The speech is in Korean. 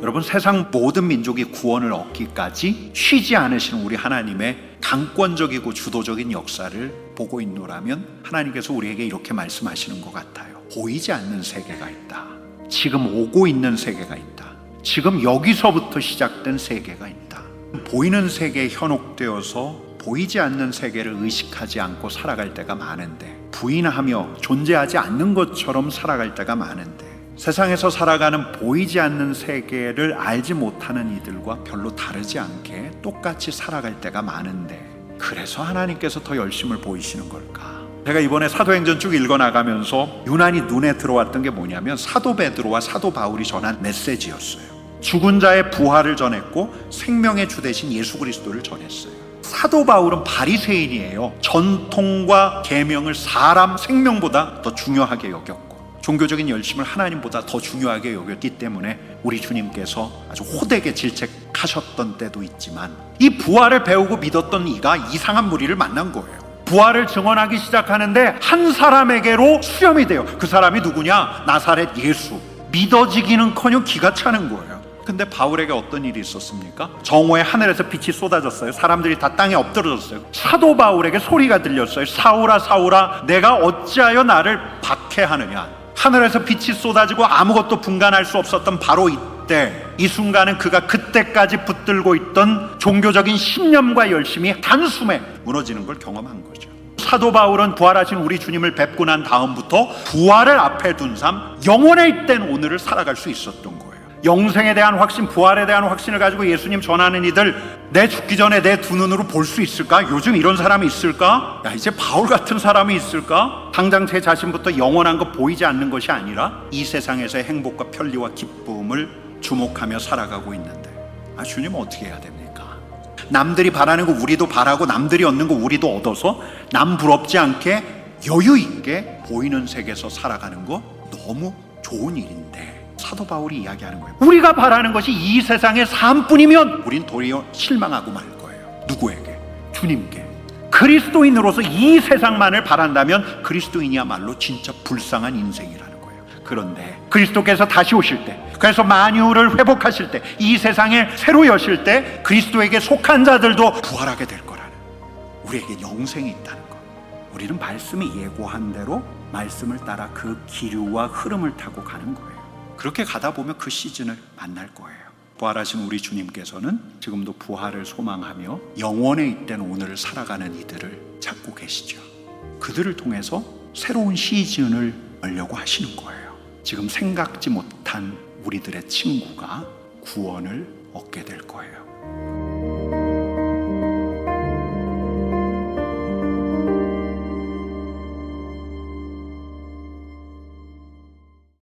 여러분 세상 모든 민족이 구원을 얻기까지 쉬지 않으시는 우리 하나님의 강권적이고 주도적인 역사를 보고 있노라면 하나님께서 우리에게 이렇게 말씀하시는 것 같아요. 보이지 않는 세계가 있다. 지금 오고 있는 세계가 있다. 지금 여기서부터 시작된 세계가 있다. 보이는 세계에 현혹되어서 보이지 않는 세계를 의식하지 않고 살아갈 때가 많은데 부인하며 존재하지 않는 것처럼 살아갈 때가 많은데 세상에서 살아가는 보이지 않는 세계를 알지 못하는 이들과 별로 다르지 않게 똑같이 살아갈 때가 많은데 그래서 하나님께서 더 열심을 보이시는 걸까? 제가 이번에 사도행전 쭉 읽어나가면서 유난히 눈에 들어왔던 게 뭐냐면 사도 베드로와 사도 바울이 전한 메시지였어요. 죽은 자의 부활을 전했고 생명의 주 대신 예수 그리스도를 전했어요. 사도 바울은 바리새인이에요. 전통과 계명을 사람 생명보다 더 중요하게 여겼고 종교적인 열심을 하나님보다 더 중요하게 여겼기 때문에 우리 주님께서 아주 호되게 질책하셨던 때도 있지만 이 부활을 배우고 믿었던 이가 이상한 무리를 만난 거예요. 부활을 증언하기 시작하는데 한 사람에게로 수렴이 돼요. 그 사람이 누구냐? 나사렛 예수. 믿어지기는커녕 기가 차는 거예요. 근데 바울에게 어떤 일이 있었습니까? 정오에 하늘에서 빛이 쏟아졌어요. 사람들이 다 땅에 엎드러졌어요. 사도 바울에게 소리가 들렸어요. 사울아 사울아 내가 어찌하여 나를 박해하느냐? 하늘에서 빛이 쏟아지고 아무것도 분간할 수 없었던 바로 이때 이 순간은 그가 그때까지 붙들고 있던 종교적인 신념과 열심이 한숨에 무너지는 걸 경험한 거죠. 사도 바울은 부활하신 우리 주님을 뵙고 난 다음부터 부활을 앞에 둔 삶, 영원에 있된 오늘을 살아갈 수 있었던 거예요. 영생에 대한 확신, 부활에 대한 확신을 가지고 예수님 전하는 이들 내 죽기 전에 내 두 눈으로 볼 수 있을까? 요즘 이런 사람이 있을까? 야, 이제 바울 같은 사람이 있을까? 당장 제 자신부터 영원한 거 보이지 않는 것이 아니라 이 세상에서의 행복과 편리와 기쁨을 주목하며 살아가고 있는데 아, 주님 어떻게 해야 됩니까? 남들이 바라는 거 우리도 바라고 남들이 얻는 거 우리도 얻어서 남 부럽지 않게 여유 있게 보이는 세계에서 살아가는 거 너무 좋은 일인데 사도 바울이 이야기하는 거예요. 우리가 바라는 것이 이 세상의 삶뿐이면 우린 도리어 실망하고 말 거예요. 누구에게? 주님께. 그리스도인으로서 이 세상만을 바란다면 그리스도인이야말로 진짜 불쌍한 인생이라는 거예요. 그런데 그리스도께서 다시 오실 때, 그래서 만유를 회복하실 때, 이 세상을 새로 여실 때 그리스도에게 속한 자들도 부활하게 될 거라는 우리에게 영생이 있다는 거. 우리는 말씀이 예고한 대로 말씀을 따라 그 기류와 흐름을 타고 가는 거예요. 그렇게 가다 보면 그 시즌을 만날 거예요. 부활하신 우리 주님께서는 지금도 부활을 소망하며 영원에 있던 오늘을 살아가는 이들을 찾고 계시죠. 그들을 통해서 새로운 시즌을 열려고 하시는 거예요. 지금 생각지 못한 우리들의 친구가 구원을 얻게 될 거예요.